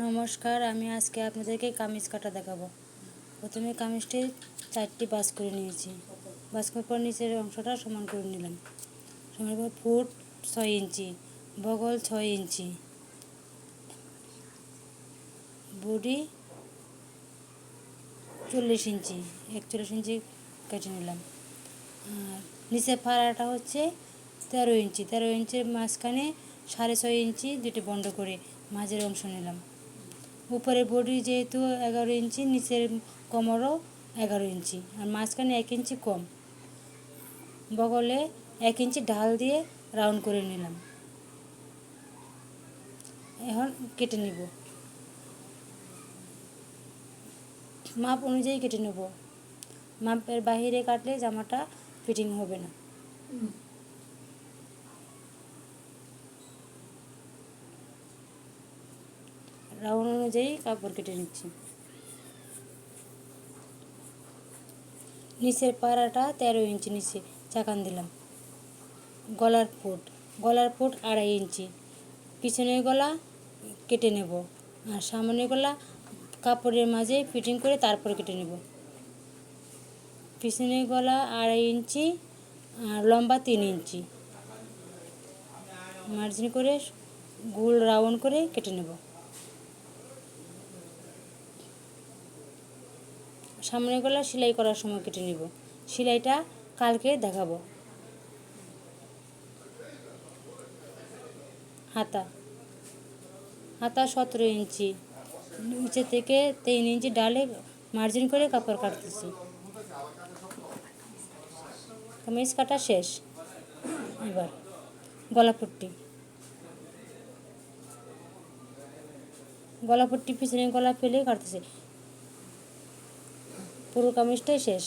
নমস্কার, আমি আজকে আপনাদেরকে কামিজ কাটা দেখাবো। প্রথমে কামিজটি চারটি বাস করে নিয়েছি। বাস করার পর নিচের অংশটা সমান করে নিলাম। সমান করে ফুট ছয় ইঞ্চি, বগল ছয় ইঞ্চি। বডি চল্লিশ ইঞ্চি, একচল্লিশ ইঞ্চি কেটে নিলাম। আর নিচের ফাড়াটা হচ্ছে তেরো ইঞ্চি, তেরো ইঞ্চির মাঝখানে সাড়ে ছয় ইঞ্চি দুটি বন্ধ করে মাঝের অংশ নিলাম। উপরে বডি যেহেতু এগারো ইঞ্চি, নিচের কোমরও এগারো ইঞ্চি আর মাঝখানে এক ইঞ্চি কম। বগলে এক ইঞ্চি ঢাল দিয়ে রাউন্ড করে নিলাম। এখন কেটে নিব। মাপ অনুযায়ী কেটে নেব। মাপের বাইরে কাটলে জামাটা ফিটিং হবে না। রাউন্ড অনুযায়ী কাপড় কেটে নিচ্ছি। নিচের পাড়াটা তেরো ইঞ্চি নিচে, চাকান দিলাম। গলার ফুট গলার ফুট আড়াই ইঞ্চি। পিছনের গলা কেটে নেব আর সামনের গলা কাপড়ের মাঝে ফিটিং করে তারপর কেটে নেব। পিছনের গলা আড়াই ইঞ্চি আর লম্বা তিন ইঞ্চি। মার্জিন করে গোল রাউন্ড করে কেটে নেব। সামনের গলা সেলাই করার সময় কেটে নিব। সেলাইটা কালকে দেখাবো। হাতা। হাতা সতেরো ইঞ্চি। নিচে থেকে তিন ইঞ্চি ডালে মার্জিন করে কাপড় কাটতেছি। কামিজ কাটা শেষ। এবার গলাপট্টি গলাপট্টি পিছনে গলা ফেলে কাটতেছে। পুরো কামিজটাই শেষ?